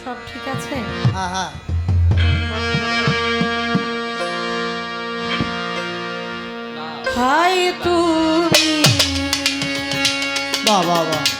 সব ঠিক আছে? হ্যাঁ হ্যাঁ। হাই তুমি। বাবা বাবা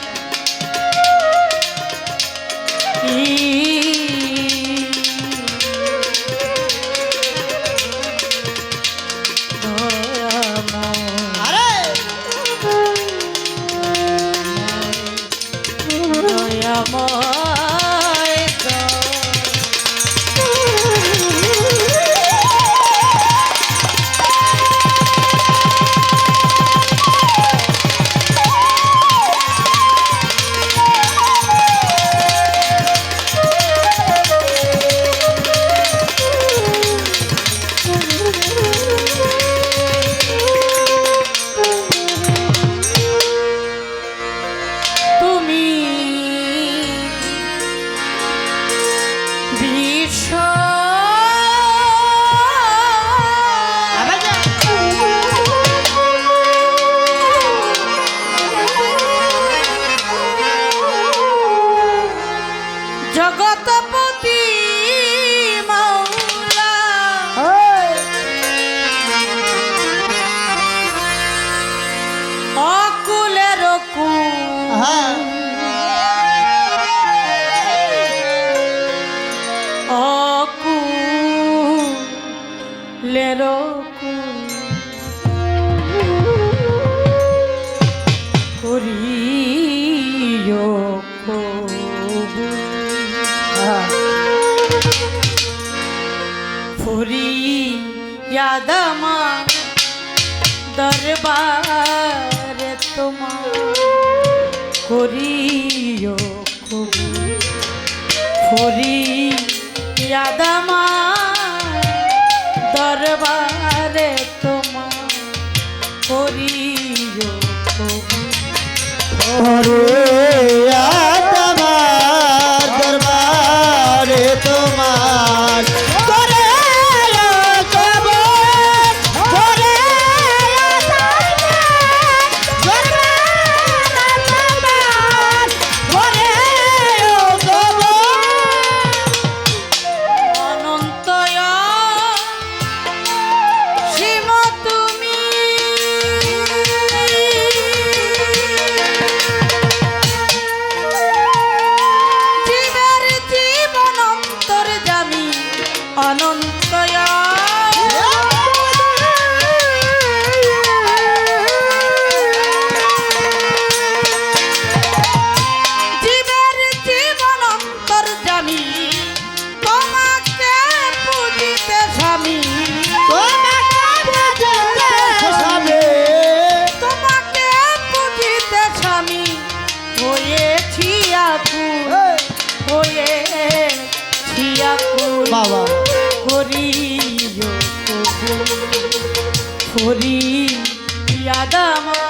আমার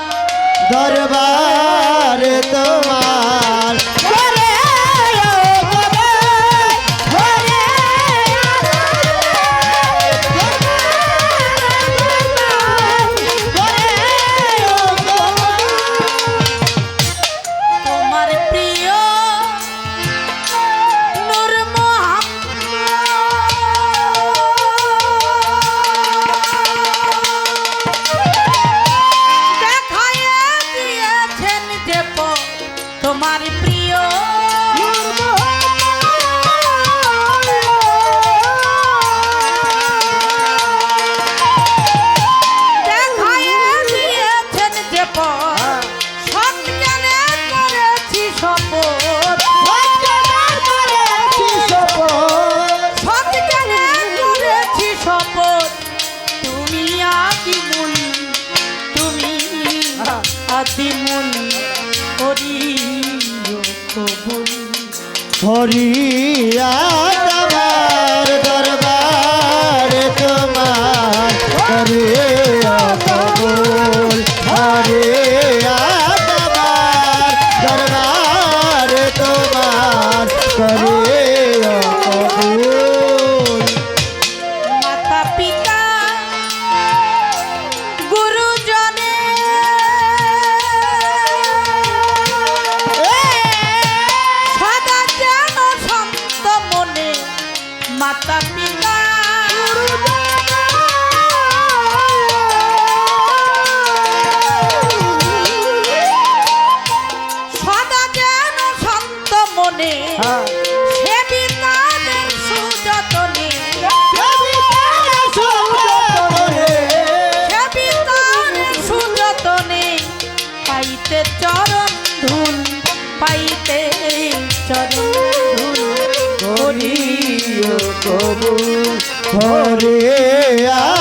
দরবার। হরিয়া করিও হরে আমার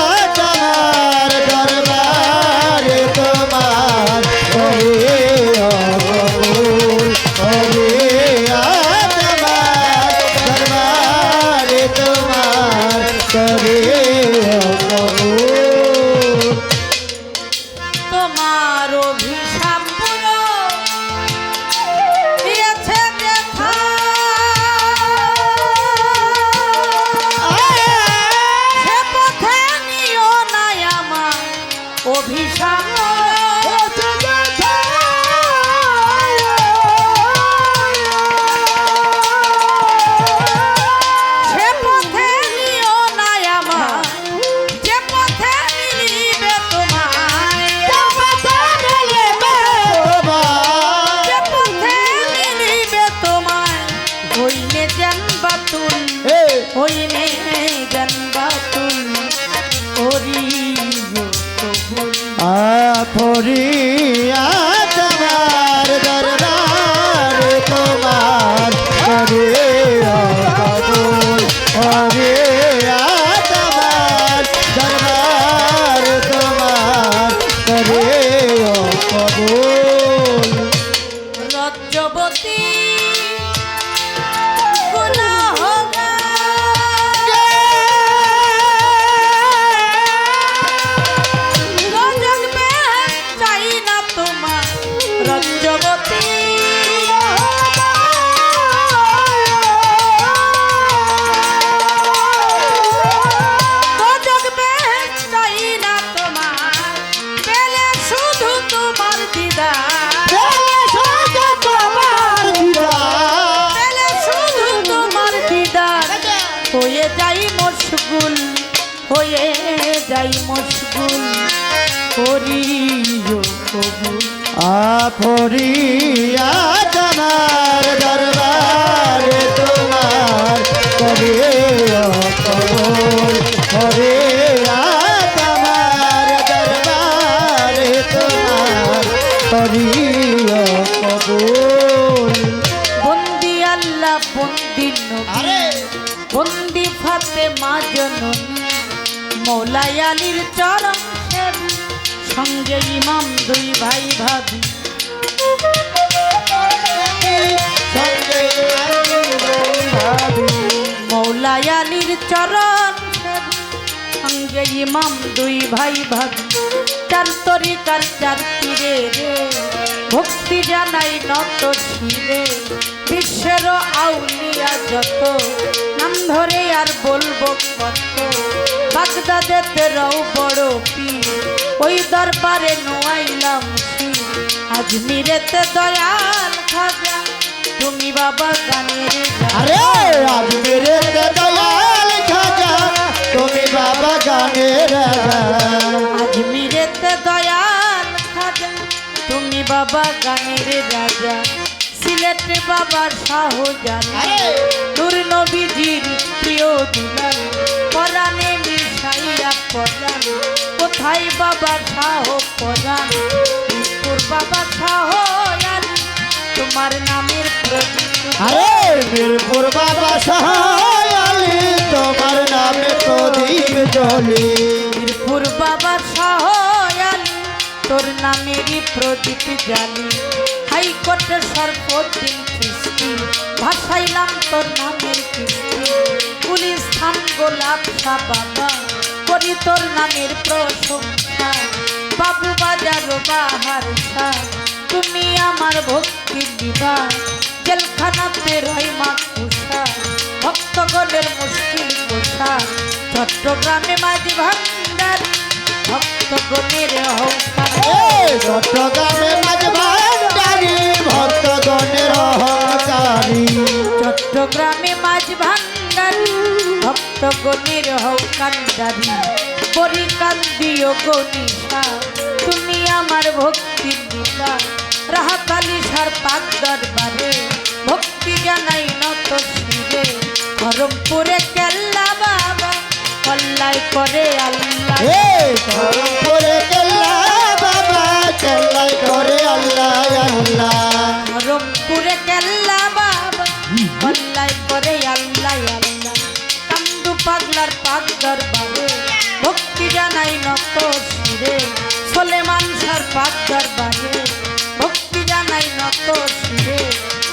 হয়ে যাই মশগুল হয়ে যাই মশগুল। করিও কবুল আপরিয়া তোমার দরবারে তোমার করিও কবুল মৌলাই আলীর চরম সেবী সঙ্গে ইমাম দুই ভাই ভাবি। মৌলাই আলীর চরণ সঙ্গে ইমাম দুই ভাই ভাবি। চার তরিকার চার তীরে রে, ভক্তি জানাই নত শিরে বিশ্বের আউলিয়া যত, নাম ধরে আর বলব কত। বাগদাদেতে রও বড় পীর। ওই দরবারে নোয়াইলাম শির। আজমিরেতে দয়াল খাজা। তুমি বাবা রাজা। আরে আজ মেরে দয়াল খাজা। তুমি বাবা গানের রাজা আজমিরেতে দয়াল খাজা। তুমি বাবা গানের রাজা সিলেটে বাবা শাহজান তোর নবীজির প্রিয় দুলাল। পরাণে মিশাইয়া পরাণ। কোথায় বাবা শাহ পরাণ? তোর বাবা শাহ আলী তোমার নামের আরে মিরপুর বাবা সহায়ালি তোমার নামে প্রদীপ জ্বলি বীরপুর বাবা সহায়ালি তোর নামেরই প্রদীপ জানি হাইকোর্টে সর্বদিন কৃষ্টি ভাসাইলাম তোর নামের কৃষ্টি পুলিশ স্থান গোলাপ শাহ বাবা করি তোর নামের প্রশংসা বাবু বাজার বাহার তুমি আমার ভক্তি দিবা জেলখানাতে রয় মা কুষা ভক্তগণের মুশকিল কোষা চট্টগ্রামে মাঝি ভান্ডার ভক্তগণের চট্টগ্রামে মাঝ ভান্ডারি ভক্তগণের চট্টগ্রামে মাঝ ভান্ডার ভান্ডারি ভক্ত গণের হও কান্দারি পরি কান্দিও গণিসা তুমি আমার ভক্তি দিতা রাহাতালি সার পাক দরবারে। ভক্তি জানাই নত শিরে ধরমপুরে কেল্লা বাবা, কল্লাই করে আল্লাহ। করে কেল্লা বাবা, কেল্লাই করে আল্লাহ আল্লাহ। পাক দরবারে ভক্তি জানাই নত শিরে। সোলে মানসার পাক দরবারে ভক্তি জানাই নত শিরে।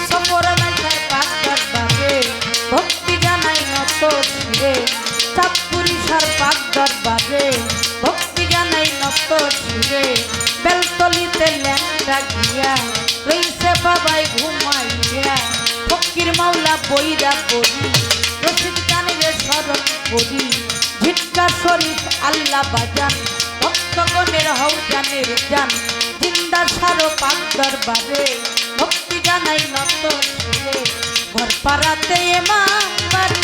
সপর মাইসার পাক দরবারে ভক্তি জানাই নত শিরে। চাঁদপুরিসার পাক দরবারে ভক্তি জানাই নত বেলতলিতে ল্যাংটা গিয়া রইছে বাবাই ঘুমাইয়া। ফকির মাওলা বইরা রশিদ কানের স্মরণ করি। ঝিটকা শরীফ আল্লাহ বাজান ভক্তগণের হৌ জানের জান। জিন্দার সারো পাক দরবারে ভক্তি জানাই নত শিরে ঘর পাড়াতে এমাম বাড়ি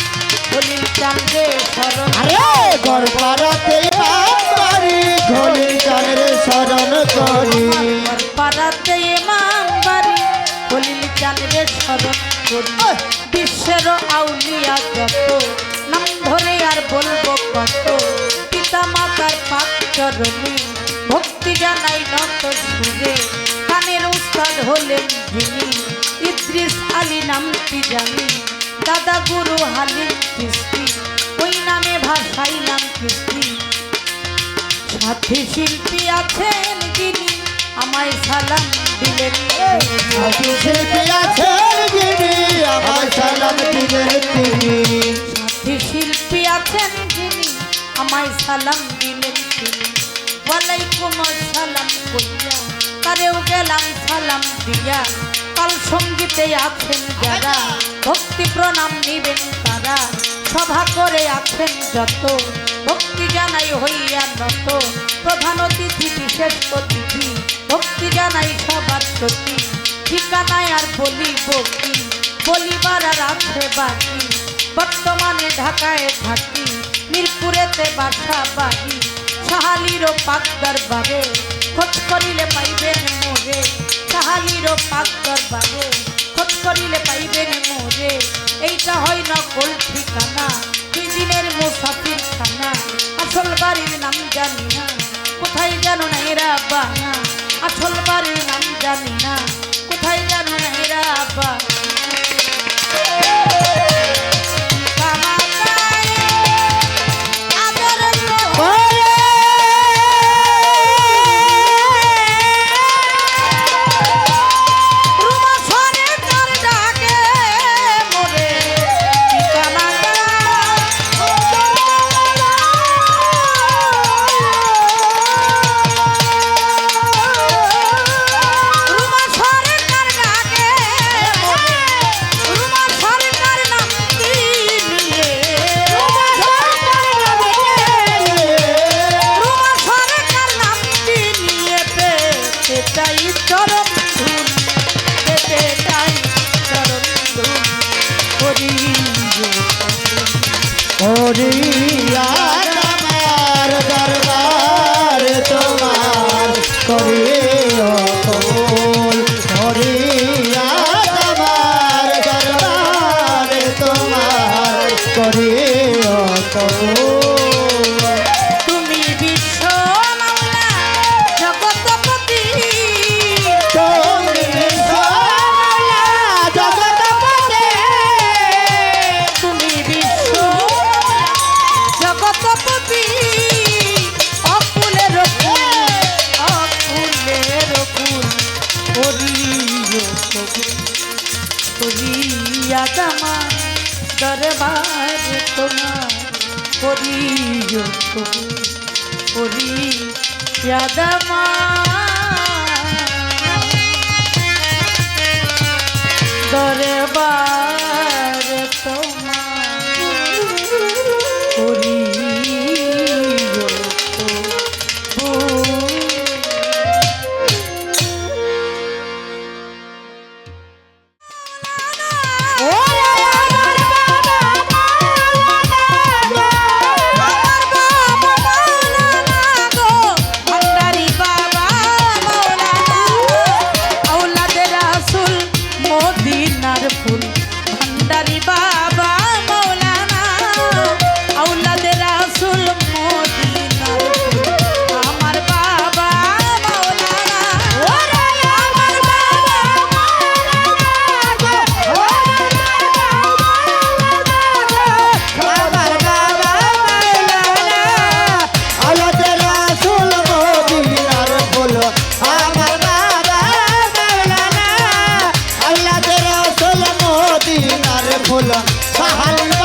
দলিল চান্দে স্মরণ আরে ঘর পাড়াতে বাড়ি ঘড়ির কানের শরণ করি। ঘর পাড়াতে এমাম বাড়ি দলিল চান্দে স্মরণ করি। বিশ্বের আউলিয়া যত ধরে আর বলব কত? পিতা মাতার পাক চরণে ভক্তি জানাই নত সুরে। কানের উস্তাদ হলেন যিনি, ইদ্রিস আলী নামটি জানি। দাদা গুরু হালিম কিস্তি ওই নামে ভাষাই নাম কিস্তি সাথী শিল্পী আছেন যিনি, আমায় সালাম দিলেন। সাথী শিল্পী আছে যিনি আমার সালাম দিলেন তিনি। সাথী শিল্পী আছেন যিনি, আমায় সালাম দিলেন তিনি। ওয়ালাইকুম সালাম কইয়া, তারেও গেলাম সালাম দিয়া। কাল সঙ্গীতে আছেন যারা, ভক্তি প্রণাম নিবেন তারা। সভা করে আছেন যত, ভক্তি জানাই হইয়া নত। প্রধান অতিথি, বিশেষ অতিথি, ভক্তি জানাই সবার প্রতি ঠিকানায় আর বলিব কি? বলিবার আর আছে বাকি। বর্তমানে ঢাকায় থাকি, মিরপুরেতে বাসা বাড়ি সাহালিরও পাকদার বাবে খোঁজ করিলে পাইবেন মোরে সাহালিরও পাকদার বাবে খোঁজ করিলে পাইবেন মোরে, এইটা হয় না কোল ঠিকানা দুই দিনের মুসাফির খানা আসল বাড়ির নাম জানি না, কোথায় জানো না এরা বানা, আসল বাড়ির নাম জানি না, কোথায় জানো না এরা বানা। হরিয়া করিয়া জামা দরবার তোমার করিও কবুল করিয়া দরবার Hallelujah.